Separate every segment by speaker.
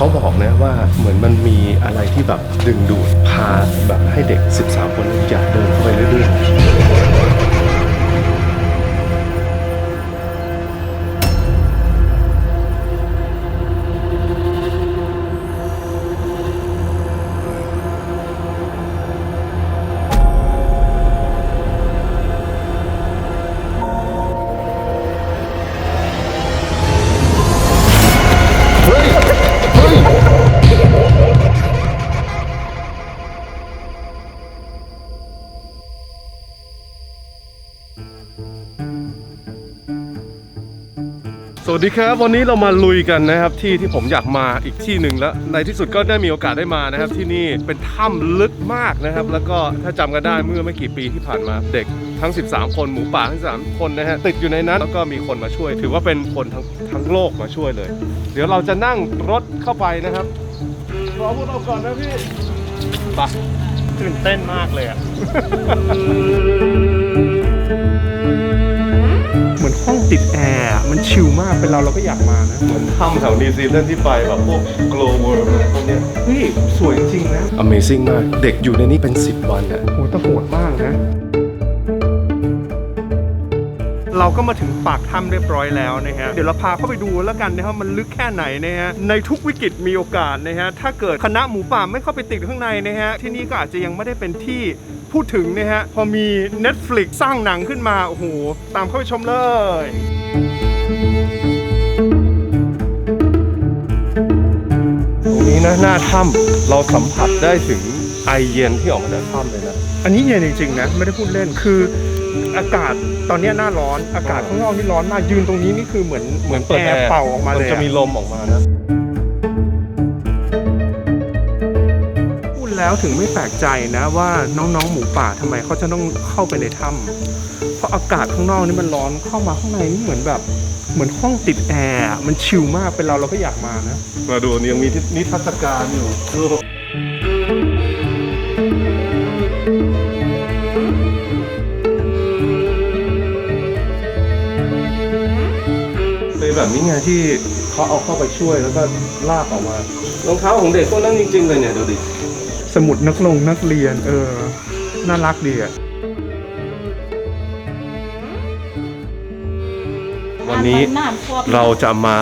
Speaker 1: เขาบอกนะว่าเหมือนมันมีอะไรที่แบบดึงดูดพาแบบให้เด็ก 13 คนอยากเดินเข้าไปเรื่อยๆ สวัสดีครับ วันนี้เรามาลุยกันนะครับที่ที่ผมอยากมาอีกที่หนึ่งแล้ว ในที่สุดก็ได้มีโอกาสได้มานะครับ ที่นี่เป็นถ้ำลึกมากนะครับ แล้วก็ถ้าจำกันได้เมื่อไม่กี่ปีที่ผ่านมาเด็กทั้ง 13 คนหมูป่าทั้ง 3 คนนะฮะติดอยู่ในนั้นแล้วก็มีคนมาช่วย ถือว่าเป็นคนทั้งทั้งโลกมาช่วยเลย เดี๋ยวเราจะนั่งรถเข้าไปนะครับรอพวกเราก่อนนะพี่ไป
Speaker 2: ตื่นเต้นมากเลยอะ ติดแอร์อะมันชิลมากเป็นเราเราก็อยากมานะ
Speaker 1: เหมือนถ้ำแถวนิวซีแลนด์ที่ไปแบบพวก Glow World อะไรพวกเนี้ย
Speaker 2: เฮ้ยสวยจริงนะ
Speaker 1: Amazing มาก เด็กอยู่ในนี้เป็น 10 วันอะ
Speaker 2: โหแต่โหดมากนะ เราก็มาถึงปากถ้ำเรียบร้อยแล้วนะฮะเดี๋ยวเราพาเข้าไปดูแล้วกันนะครับมันลึกแค่ไหนนะฮะในทุกวิกฤตมีโอกาสนะฮะถ้าเกิดคณะหมูป่าไม่เข้าไปติดข้างในนะฮะที่นี่ก็อาจจะยังไม่ได้เป็นที่พูดถึงนะฮะพอมี Netflix สร้างหนังขึ้นมาโอ้โหตามเข้าไปชมเลย
Speaker 1: ตรงนี้นะหน้าถ้ำเราสัมผัสได้ถึงไอเย็นที่ออกมาจากถ้ำเลยนะ
Speaker 2: อันนี้เย็นจริงๆนะ ไม่ได้พูดเล่นคือ อากาศตอนเนี้ยหน้าร้อนอากาศข้างนอกนี่ร้อนมากยืนตรงนี้นี่คือเหมือน
Speaker 1: เหมือนเปิด
Speaker 2: แอ
Speaker 1: แอ
Speaker 2: ร์
Speaker 1: ร์
Speaker 2: เป่าออกมาเลย
Speaker 1: นจะมี
Speaker 2: อะ
Speaker 1: ลมออกมานะ
Speaker 2: พูดแล้วถึงไม่แปลกใจนะว่าน้องๆหมูป่าทำไมเขาจะต้องเข้าไปในถ้ำเพราะอากาศข้างนอกนี่มันร้อนเข้ามาข้างในนี่เหมือนแบบเหมือนห้องติดแอร์อะมันชิลมากเป็นเราเราก็อยากมานะ
Speaker 1: มาดูนี่ยังมีนิทรรศการอยู่ แบบนี้ไงที่เขาเอาเข้าไปช่วยแล้วก็ลากออกมารองเท้าของเด็กก็นั่นจริงๆเลยเนี่ยดูดิ
Speaker 2: สมุดนักลงนักเรียน เออ น่ารักดีอะ
Speaker 1: วันนี้เราจะมา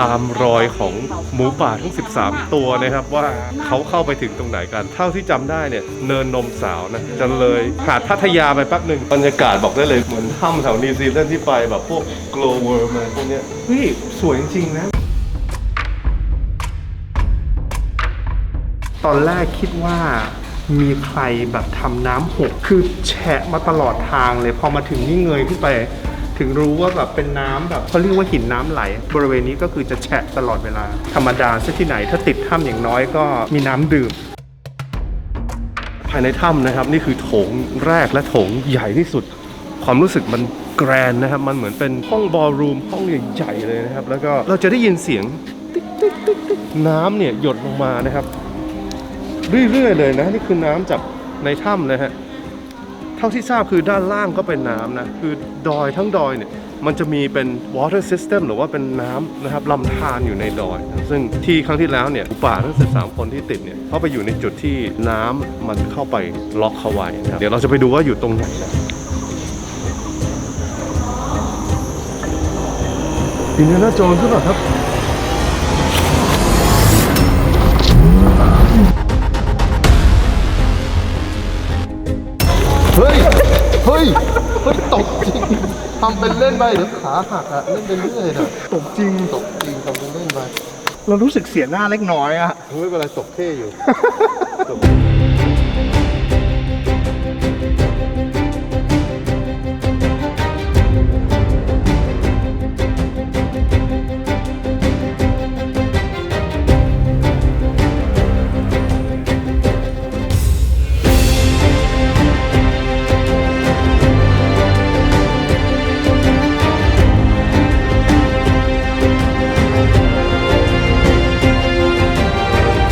Speaker 1: ตามรอยของหมูป่าทั้ง 13 ตัวนะครับ ว่าเขาเข้าไปถึงตรงไหนกัน เท่าที่จำได้เนี่ยเนินนมสาวนะจะเลยหาดพัทยาไปแป๊บหนึ่งบรรยากาศบอกได้เลยเหมือนถ้ำแถวนิวซีแลนด์ที่ไปแบบพวก Glow World อะไรพวกเนี้ย
Speaker 2: เฮ้ยสวยจริงๆนะ ตอนแรกคิดว่ามีใครแบบทำน้ำหก คือแฉะมาตลอดทางเลย พอมาถึงนี่เงยขึ้นไป ถึงรู้ว่าแบบเป็นน้ำแบบเขาเรียกว่าหินน้ำไหล บริเวณนี้ก็คือจะแฉะตลอดเวลา ธรรมดาซะที่ไหนถ้าติดถ้ำอย่างน้อยก็มีน้ำดื่ม
Speaker 1: ภายในถ้ำนะครับนี่คือโถงแรกและโถงใหญ่ที่สุด ความรู้สึกมันแกรนนะครับ มันเหมือนเป็นห้องบอลรูมห้องใหญ่ๆเลยนะครับ แล้วก็เราจะได้ยินเสียงติ๊กติ๊กติ๊กติ๊กน้ำเนี่ยหยดลงมานะครับ เรื่อยๆเลยนะ นี่คือน้ำจากในถ้ำนะฮะ เท่าที่ทราบคือด้านล่างก็เป็นน้ำนะ คือดอยทั้งดอยเนี่ย มันจะมีเป็น water system หรือว่าเป็นน้ำนะครับลำธารอยู่ในดอยนะซึ่งที่ครั้งที่แล้วเนี่ยป่าทั้ง 13 คนที่ติดเนี่ยเขาไปอยู่ในจุดที่น้ำมันเข้าไปล็อกเขาไว้นะครับเดี๋ยวเราจะไปดูว่าอยู่ตรงไหนนะอินเดียนาโจนส์หรือเปล่าครับำ
Speaker 3: เป็นเล่นไปเดี๋ยวขาหักอะเล่นไปเรื่อยน่ะ
Speaker 2: ตกจริง
Speaker 3: ตกจริงทำเป็นเล่นไป
Speaker 2: เรารู้สึกเสียหน้าเล็กน้อยอะ
Speaker 3: ไม่เป็นไรตกเท่อยู่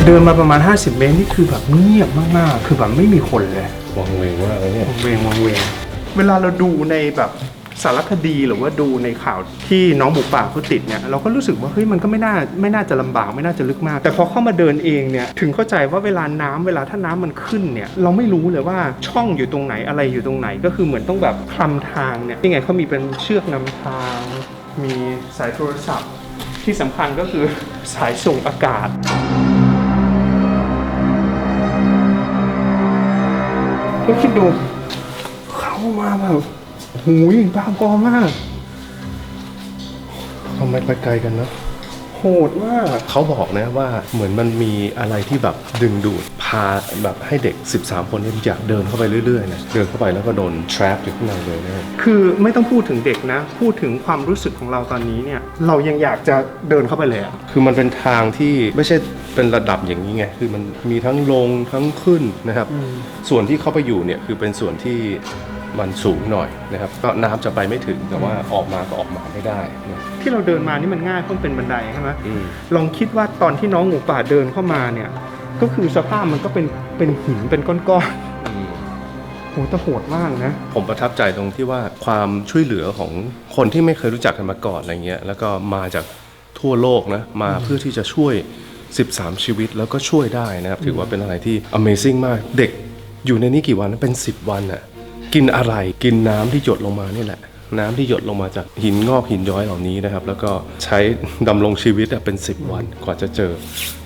Speaker 2: เดินมาประมาณ 50 เมตรนี่คือแบบเงียบมากๆ คือแบบไม่มีคนเลย
Speaker 1: วังเวงมากเลยเนี่ย
Speaker 2: วังเวงวังเวง เวลาเราดูในแบบสารคดีหรือว่าดูในข่าวที่น้องหมูป่าเขาติดเนี่ยเราก็รู้สึกว่าเฮ้ยมันก็ไม่น่าไม่น่าจะลำบากไม่น่าจะลึกมาก แต่พอเข้ามาเดินเองเนี่ยถึงเข้าใจว่าเวลาน้ำเวลาถ้าน้ำมันขึ้นเนี่ยเราไม่รู้เลยว่าช่องอยู่ตรงไหนอะไรอยู่ตรงไหนก็คือเหมือนต้องแบบคลำทางเนี่ยนี่ไงเขามีเป็นเชือกนำทาง มีสายโทรศัพท์ ที่สำคัญก็คือสายส่งอากาศ ก็คิดดู เข้ามาแบบหูยบ้ากอมากทำไมไปไกลกันนะ โหดมาก
Speaker 1: เขาบอกนะว่าเหมือนมันมีอะไรที่แบบดึงดูด พาแบบให้เด็ก 13 คนนี้อยากเดินเข้าไปเรื่อยๆนะเดินเข้าไปแล้วก็โดน trap อยู่ข้างในเลยนะ
Speaker 2: คือไม่ต้องพูดถึงเด็กนะ พูดถึงความรู้สึกของเราตอนนี้เนี่ย เรายังอยากจะเดินเข้าไปเลยอะ
Speaker 1: คือมันเป็นทางที่ไม่ใช่เป็นระดับอย่างนี้ไง คือมันมีทั้งลงทั้งขึ้นนะครับ ส่วนที่เข้าไปอยู่เนี่ยคือเป็นส่วนที่มันสูงหน่อยนะครับ ก็น้ำจะไปไม่ถึงแต่ว่าออกมาก็ออกมาไม่ได้นะ
Speaker 2: ที่เราเดินมานี่มันง่ายเพราะมันเป็นบันไดใช่ไหม
Speaker 1: อืม
Speaker 2: ลองคิดว่าตอนที่น้องหมูป่าเดินเข้ามาเนี่ย ก็คือสภาพมันก็เป็นเป็นหินเป็นก้อนๆโหแต่โหดมากนะ
Speaker 1: ผมประทับใจตรงที่ว่าความช่วยเหลือของคนที่ไม่เคยรู้จักกันมาก่อนอะไรเงี้ย แล้วก็มาจากทั่วโลกนะ มาเพื่อที่จะช่วย 13 ชีวิตแล้วก็ช่วยได้นะครับ ถือว่าเป็นอะไรที่ Amazing มาก เด็กอยู่ในนี้กี่วันนะเป็น 10 วันน่ะกินอะไร กินน้ำที่หยดลงมานี่แหละ น้ำที่หยดลงมาจากหินงอกหินย้อยเหล่านี้นะครับ แล้วก็ใช้ดำรงชีวิตอะเป็น 10 วันกว่าจะเจอ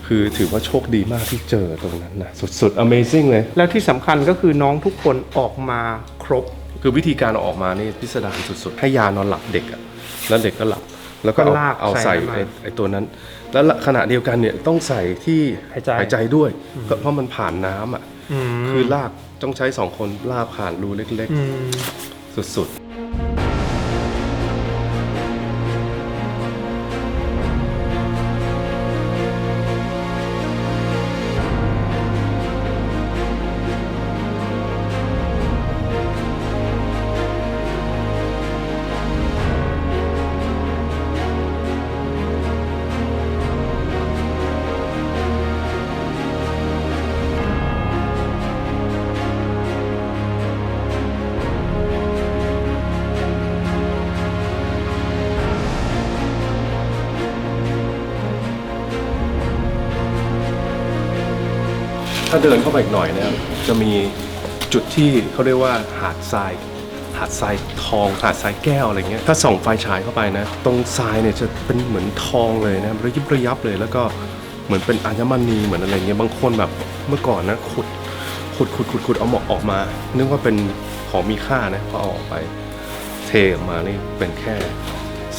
Speaker 1: คือถือว่าโชคดีมากที่เจอตรงนั้นนะสุดๆ Amazing เลย
Speaker 2: แล้วที่สำคัญก็คือน้องทุกคนออกมาครบ
Speaker 1: คือวิธีการเอาออกมานี่พิสดารสุดๆ ให้ยานอนหลับเด็กอะแล้วเด็กก็หลับแล้วก็เอา
Speaker 2: ก็ลาก
Speaker 1: เอา
Speaker 2: ใส่
Speaker 1: ใส่
Speaker 2: เข้ามา
Speaker 1: ไอ้ไอ้ตัวนั้น แล้วขณะเดียวกันเนี่ยต้องใส่ที่
Speaker 2: หายใจ
Speaker 1: หายใจด้วยก็เพราะมันผ่านน้ำอะ
Speaker 2: อืม
Speaker 1: คือลากต้องใช้สองคนลากผ่านรูเล็ก
Speaker 2: อืม
Speaker 1: ๆสุดๆ ถ้าเดินเข้าไปอีกหน่อยนะครับจะมีจุดที่เขาเรียกว่าหาดทราย หาดทรายทอง หาดทรายแก้วอะไรเงี้ย ถ้าส่องไฟฉายเข้าไปนะ ตรงทรายเนี่ยจะเป็นเหมือนทองเลยนะระยิบระยับเลย แล้วก็เหมือนเป็นอัญมณีเหมือนอะไรเงี้ย บางคนแบบเมื่อก่อนนะขุด ขุดขุดขุดขุดเอาหมอกออกมา นึกว่าเป็นของมีค่านะพอเอาออกไป เทออกมานี่เป็นแค่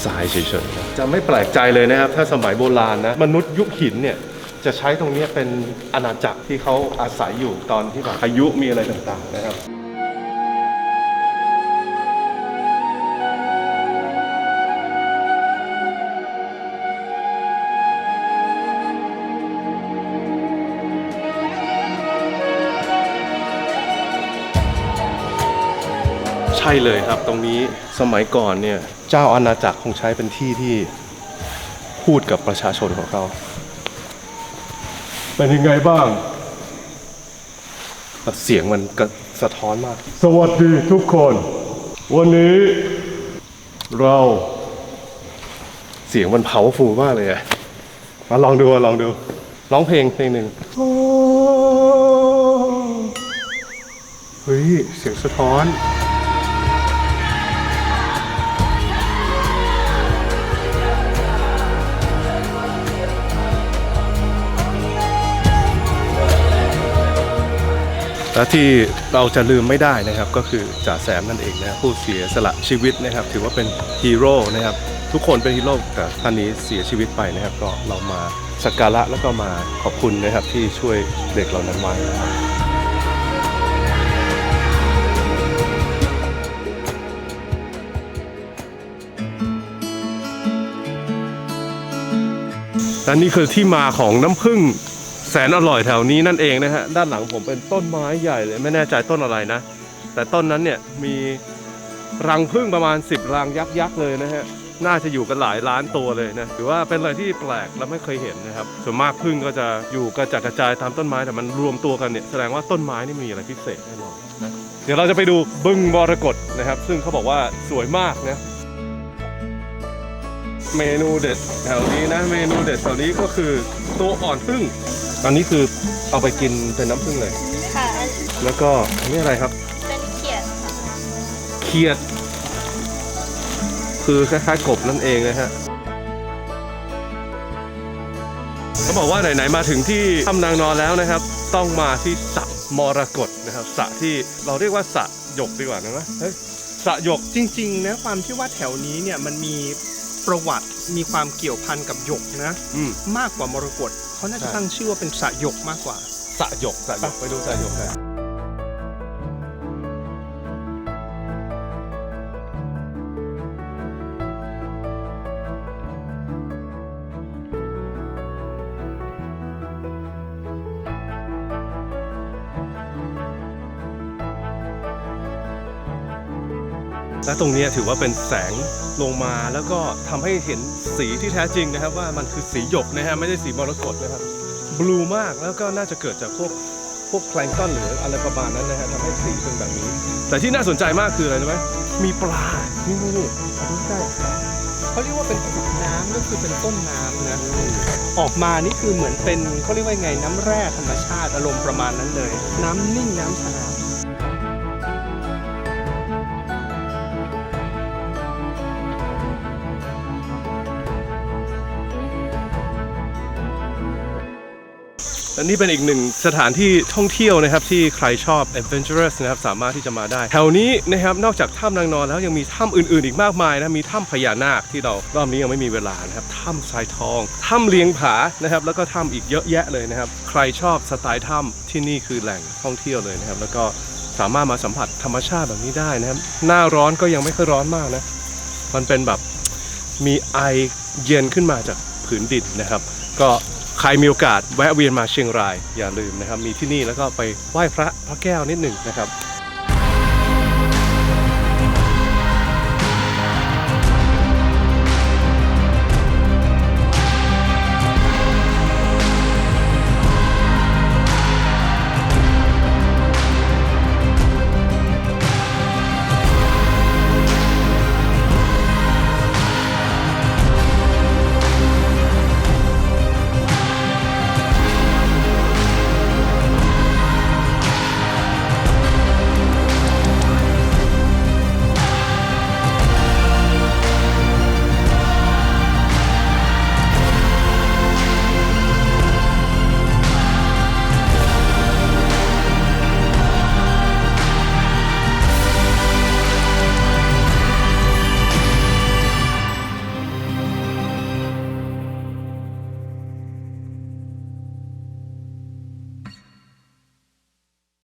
Speaker 1: ทรายเฉยๆนะจะไม่แปลกใจเลยนะครับ ถ้าสมัยโบราณนะ มนุษย์ยุคหินเนี่ย จะใช้ตรงเนี้ยเป็นอาณาจักรที่เขาอาศัยอยู่ตอนที่แบบพายุมีอะไรต่างๆนะครับใช่เลยครับตรงนี้สมัยก่อนเนี่ย เจ้าอาณาจักรคงใช้เป็นที่ที่พูดกับประชาชนของเขา เป็นยังไงบ้าง เสียงมันก็สะท้อนมาก สวัสดีทุกคน วันนี้ เราเสียงมันเผาฟูมากเลยอะมาลองดูลองดู ร้องเพลงเพลงหนึ่ง
Speaker 2: เฮ้ย เสียงสะท้อน
Speaker 1: และที่เราจะลืมไม่ได้นะครับก็คือจ่าแซมนั่นเองนะครับผู้เสียสละชีวิตนะครับ ถือว่าเป็นฮีโร่นะครับทุกคนเป็นฮีโร่แต่ท่านนี้เสียชีวิตไปนะครับ ก็เรามาสักการะแล้วก็มาขอบคุณนะครับที่ช่วยเด็กเหล่านั้นไว้นะครับและนี่คือที่มาของน้ำผึ้ง แสนอร่อยแถวนี้นั่นเองนะฮะด้านหลังผมเป็นต้นไม้ใหญ่เลยไม่แน่ใจต้นอะไรนะ แต่ต้นนั้นเนี่ยมีรังผึ้งประมาณ 10 รังยักษ์เลยนะฮะน่าจะอยู่กันหลายล้านตัวเลยนะถือว่าเป็นอะไรที่แปลกและไม่เคยเห็นนะครับส่วนมากผึ้งก็จะอยู่กระจัดกระจายตามต้นไม้แต่มันรวมตัวกันเนี่ยแสดงว่าต้นไม้นี่มีอะไรพิเศษแน่นอนนะเดี๋ยวเราจะไปดูบึงมรกตนะครับ ซึ่งเขาบอกว่าสวยมากนะเมนูเด็ดแถวนี้นะเมนูเด็ดแถวนี้ก็คือตัวอ่อนพึ่ง อันนี้คือเอาไปกินเป็นน้ำพึ่งเลย
Speaker 4: ค่ะ
Speaker 1: แล้วก็อันนี้อะไรครับ
Speaker 4: เป็นเขียดค่ะ
Speaker 1: เขียด คือคล้ายๆกบนั่นเองนะฮะเขาบอกว่าไหนๆมาถึงที่ถ้ำนางนอนแล้วนะครับ ต้องมาที่สระมรกตนะครับสระที่เราเรียกว่าสระหยกดีกว่านะเฮ้ยสระหยก
Speaker 2: จริงๆนะความที่ว่าแถวนี้เนี่ยมันมีประวัติมีความเกี่ยวพันกับหยกนะ
Speaker 1: อืม
Speaker 2: มากกว่ามรกต เขาน่าจะ
Speaker 1: ใช่
Speaker 2: ตั้งชื่อว่าเป็นสระหยกมากกว่า
Speaker 1: สระหยกสระหยกไปดูสระหยกกัน และตรงนี้ถือว่าเป็นแสงลงมาแล้วก็ทำให้เห็นสีที่แท้จริงนะครับ ว่ามันคือสีหยกนะฮะไม่ใช่สีมรกตนะครับบลูมากแล้วก็น่าจะเกิดจากพวกพวกแพลงต้นหรืออะไรประมาณนั้นนะฮะทำให้สีเป็นแบบนี้ แต่ที่น่าสนใจมากคืออะไรรู้ไหมมีปลานี่นี่นี่ดูใกล้
Speaker 2: เขาเรียกว่าเป็นขุดน้ำก็คือเป็นต้นน้ำนะออกมานี่คือเหมือนเป็นเขาเรียกว่าไงน้ำแร่ธรรมชาติอารมณ์ประมาณนั้นเลย น้ำนิ่งน้ำชา
Speaker 1: และนี่เป็นอีกหนึ่งสถานที่ท่องเที่ยวนะครับที่ใครชอบ adventurous นะครับสามารถที่จะมาได้ แถวนี้นะครับนอกจากถ้ำนางนอนแล้วยังมีถ้ำอื่นๆ อีกมากมายนะมีถ้ำพญานาคที่เรารอบนี้ยังไม่มีเวลานะครับถ้ำทรายทองถ้ำเลียงผานะครับแล้วก็ถ้ำอีกเยอะแยะเลยนะครับใครชอบสไตล์ถ้ำที่นี่คือแหล่งท่องเที่ยวเลยนะครับแล้วก็สามารถมาสัมผัสธรรมชาติแบบนี้ได้นะครับหน้าร้อนก็ยังไม่ค่อยร้อนมากนะมันเป็นแบบมีไอเย็นขึ้นมาจากผืนดินนะครับ ก็ ใครมีโอกาสแวะเวียนมาเชียงราย อย่าลืมนะครับ มีที่นี่แล้วก็ไปไหว้พระพระแก้วนิดหนึ่งนะครับ